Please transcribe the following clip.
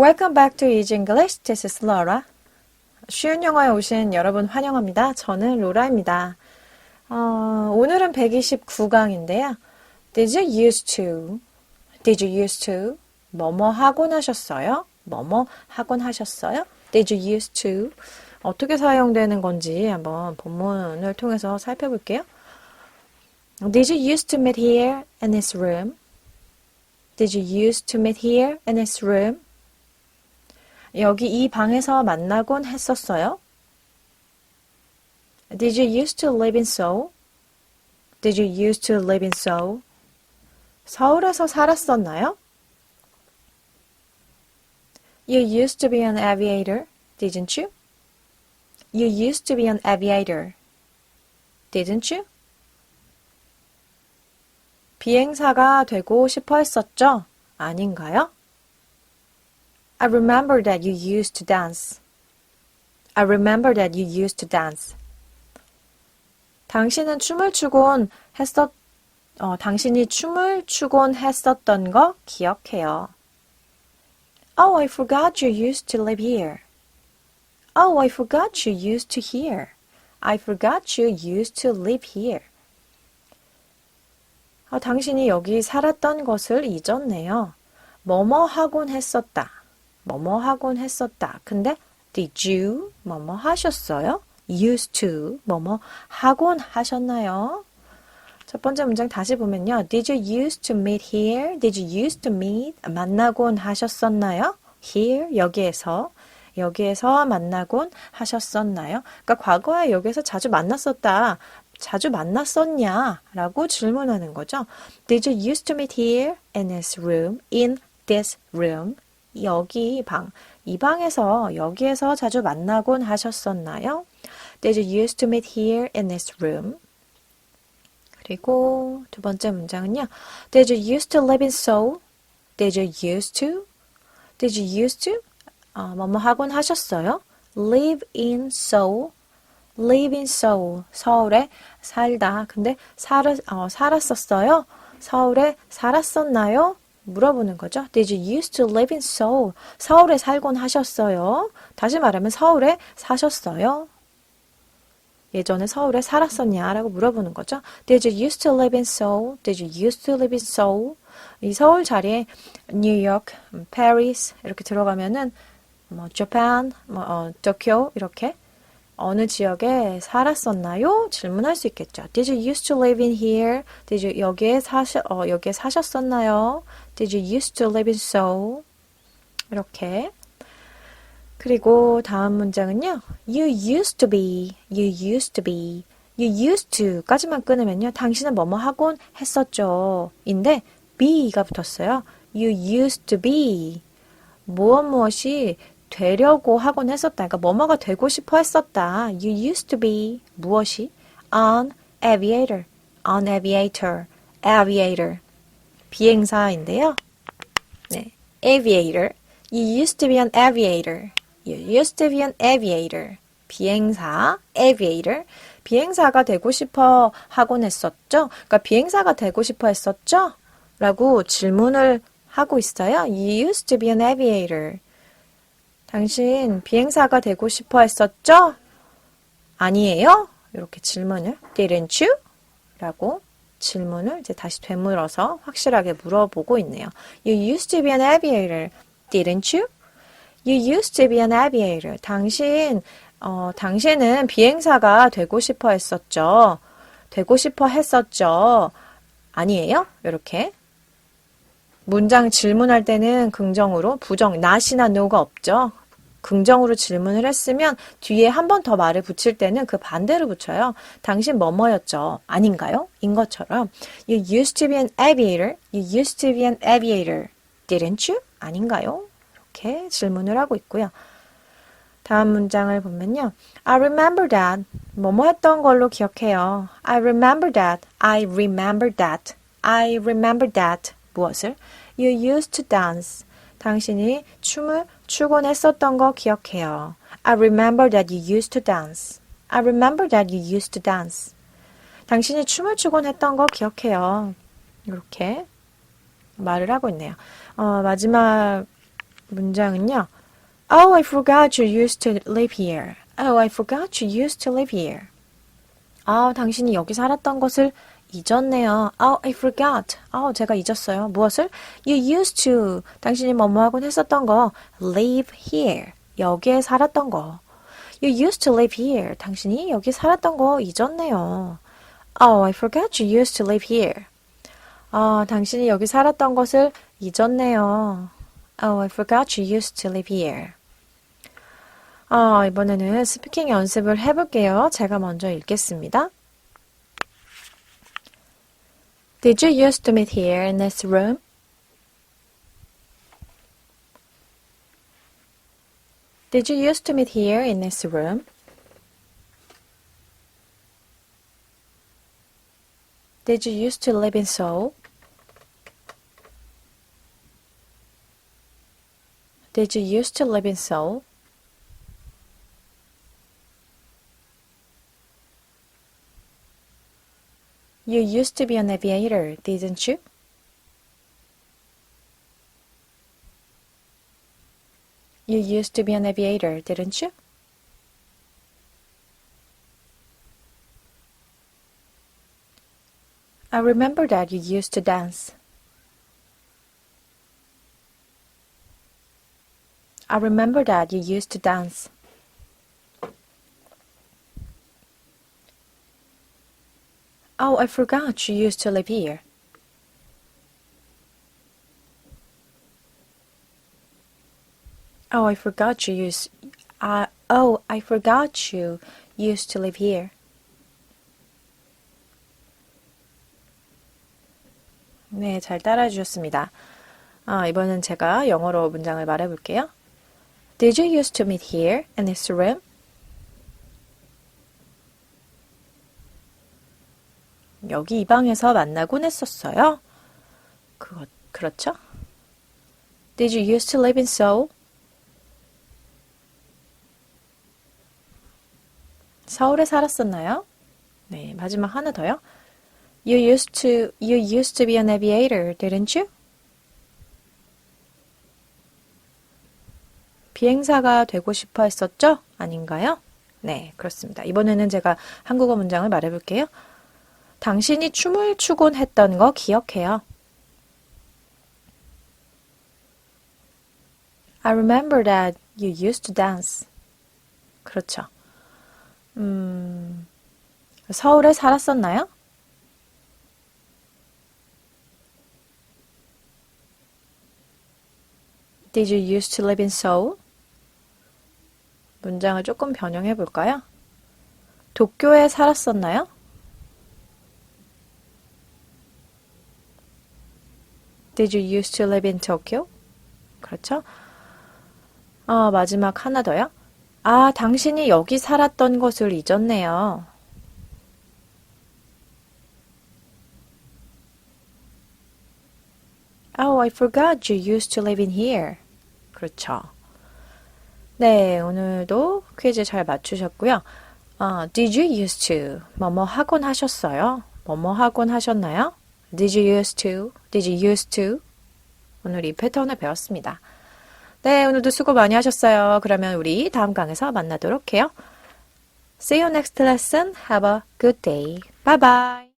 Welcome back to Easy English. This is Laura. 쉬운 영어에 오신 여러분 환영합니다. 저는 로라입니다. 어, 오늘은 129강인데요. Did you used to? Did you used to? 뭐뭐 하곤 하셨어요? 뭐뭐 하곤 하셨어요? Did you used to? 어떻게 사용되는 건지 한번 본문을 통해서 살펴볼게요. Did you used to meet here in this room? Did you used to meet here in this room? 여기 이 방에서 만나곤 했었어요. Did you used to live in Seoul? Did you used to live in Seoul? 서울에서 살았었나요? You used to be an aviator, didn't you? You used to be an aviator, didn't you? 비행사가 되고 싶어 했었죠? 아닌가요? I remember that you used to dance. I remember that you used to dance. 당신은 춤을 추곤 했었, 어, 당신이 춤을 추곤 했었던 거 기억해요. Oh, I forgot you used to live here. Oh, I forgot you used to here. I forgot you used to live here. 아, 당신이 여기 살았던 것을 잊었네요. 뭐뭐 하곤 했었다. 뭐뭐 하곤 했었다. 근데 did you 뭐뭐 하셨어요? used to 뭐뭐 하곤 하셨나요? 첫 번째 문장 다시 보면요. Did you used to meet here? Did you used to meet? 만나곤 하셨었나요? Here 여기에서 여기에서 만나곤 하셨었나요? 그러니까 과거에 여기에서 자주 만났었다. 자주 만났었냐? 라고 질문하는 거죠. Did you used to meet here in this room? In this room? 여기 방, 이 방에서 여기에서 자주 만나곤 하셨었나요? Did you used to meet here in this room? 그리고 두 번째 문장은요. Did you used to live in Seoul? Did you used to? Did you used to? 어, 뭐뭐 하곤 하셨어요? Live in Seoul. Live in Seoul. 서울에 살다. 근데 살, 어, 살았었어요? 서울에 살았었나요? 물어보는 거죠. Did you used to live in Seoul? 서울에 살곤 하셨어요? 다시 말하면 서울에 사셨어요? 예전에 서울에 살았었냐 라고 물어보는 거죠. Did you used to live in Seoul? Did you used to live in Seoul? 이 서울 자리에 뉴욕, 파리스 이렇게 들어가면은 뭐 Japan, 뭐 어, 도쿄 이렇게 어느 지역에 살았었나요? 질문할 수 있겠죠. Did you used to live in here? Did you 여기에 사셔 어, 여기에 사셨었나요? Did you used to live in Seoul? 이렇게 그리고 다음 문장은요. You used to be, you used to be, you used to까지만 끊으면요. 당신은 뭐뭐 하곤 했었죠. 인데 be가 붙었어요. You used to be. 무엇 무엇이 되려고 하곤 했었다. 그러니까 뭐뭐가 되고 싶어 했었다. You used to be 무엇이 an aviator, an aviator, aviator 비행사인데요. 네, aviator. You used to be an aviator. You used to be an aviator. 비행사, aviator. 비행사가 되고 싶어 하곤 했었죠? 그러니까 비행사가 되고 싶어 했었죠? 라고 질문을 하고 있어요. You used to be an aviator. 당신 비행사가 되고 싶어 했었죠? 아니에요? 이렇게 질문을 didn't you? 라고 질문을 이제 다시 되물어서 확실하게 물어보고 있네요. You used to be an aviator, didn't you? You used to be an aviator. 당신, 어, 당신은 비행사가 되고 싶어 했었죠. 되고 싶어 했었죠. 아니에요? 이렇게. 문장 질문할 때는 긍정으로, 부정, not이나 no가 없죠. 긍정으로 질문을 했으면 뒤에 한 번 더 말을 붙일 때는 그 반대로 붙여요. 당신 뭐뭐였죠? 아닌가요? 인 것처럼 You used to be an aviator. You used to be an aviator. Didn't you? 아닌가요? 이렇게 질문을 하고 있고요. 다음 문장을 보면요. I remember that. 뭐뭐 했던 걸로 기억해요. I remember that. I remember that. I remember that. 무엇을? You used to dance. 당신이 춤을 추곤 했었던 거 기억해요. I remember that you used to dance. I remember that you used to dance. 당신이 춤을 추곤 했던 거 기억해요. 이렇게 말을 하고 있네요. 어, 마지막 문장은요. Oh, I forgot you used to live here. Oh, I forgot you used to live here. 아, 당신이 여기 살았던 것을 잊었네요. Oh, I forgot. 아, 제가 잊었어요. 무엇을? You used to. 당신이 뭐뭐 하곤 했었던 거. live here. 여기에 살았던 거. You used to live here. 당신이 여기 살았던 거 잊었네요. Oh, I forgot you used to live here. 아, 당신이 여기 살았던 것을 잊었네요. Oh, I forgot you used to live here. 아, 이번에는 스피킹 연습을 해볼게요. 제가 먼저 읽겠습니다. Did you used to meet here in this room? Did you used to meet here in this room? Did you used to live in Seoul? Did you used to live in Seoul? You used to be an aviator, didn't you? You used to be an aviator, didn't you? I remember that you used to dance. I remember that you used to dance. Oh, I forgot you used to live here. Oh, I forgot you used. Uh, oh, I forgot you used to live here. 네, 잘 따라해 주셨습니다. 아, 이번엔 제가 영어로 문장을 말해 볼게요. Did you used to meet here in this room? 여기 이 방에서 만나곤 했었어요. 그거 그렇죠? Did you used to live in Seoul? 서울에 살았었나요? 네, 마지막 하나 더요. You used to you used to be an aviator, didn't you? 비행사가 되고 싶어 했었죠? 아닌가요? 네, 그렇습니다. 이번에는 제가 한국어 문장을 말해 볼게요. 당신이 춤을 추곤 했던 거 기억해요. I remember that you used to dance. 그렇죠. 음, 서울에 살았었나요? Did you used to live in Seoul? 문장을 조금 변형해 볼까요? 도쿄에 살았었나요? Did you used to live in Tokyo? 그렇죠? 어, 마지막 하나 더요. 아, 당신이 여기 살았던 것을 잊었네요. Oh, I forgot you used to live in here. 그렇죠. 네, 오늘도 퀴즈 잘 맞추셨고요. 어, did you used to? 뭐뭐 하곤 하셨어요? 뭐뭐 하곤 하셨나요? Did you used to? Did you used to? 오늘 이 패턴을 배웠습니다. 네, 오늘도 수고 많이 하셨어요. 그러면 우리 다음 강에서 만나도록 해요. See you next lesson. Have a good day. Bye bye.